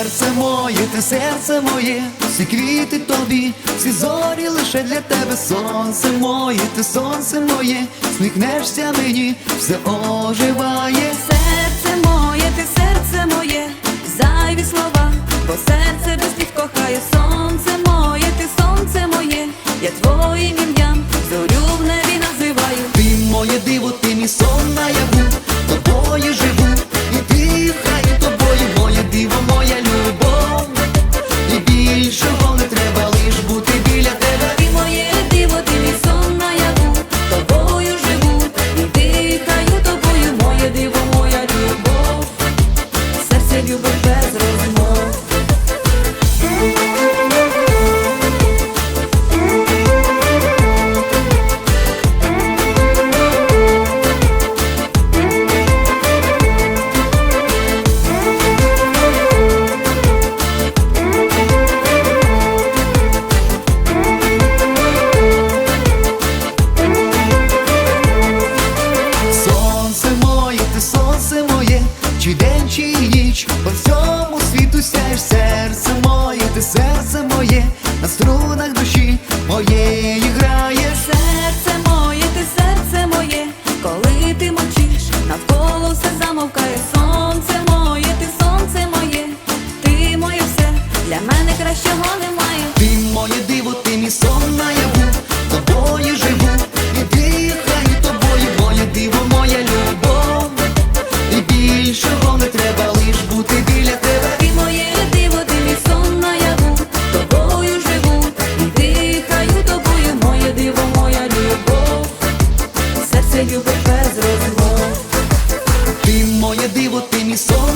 серце моє, ти серце моє, всі квіти тобі, всі зорі лише для тебе, сонце моє, ти сонце моє, сміхнешся мені, все оживає. je vois ти серце моє, ти серце моє, на струнах душі. divo, te mi sol.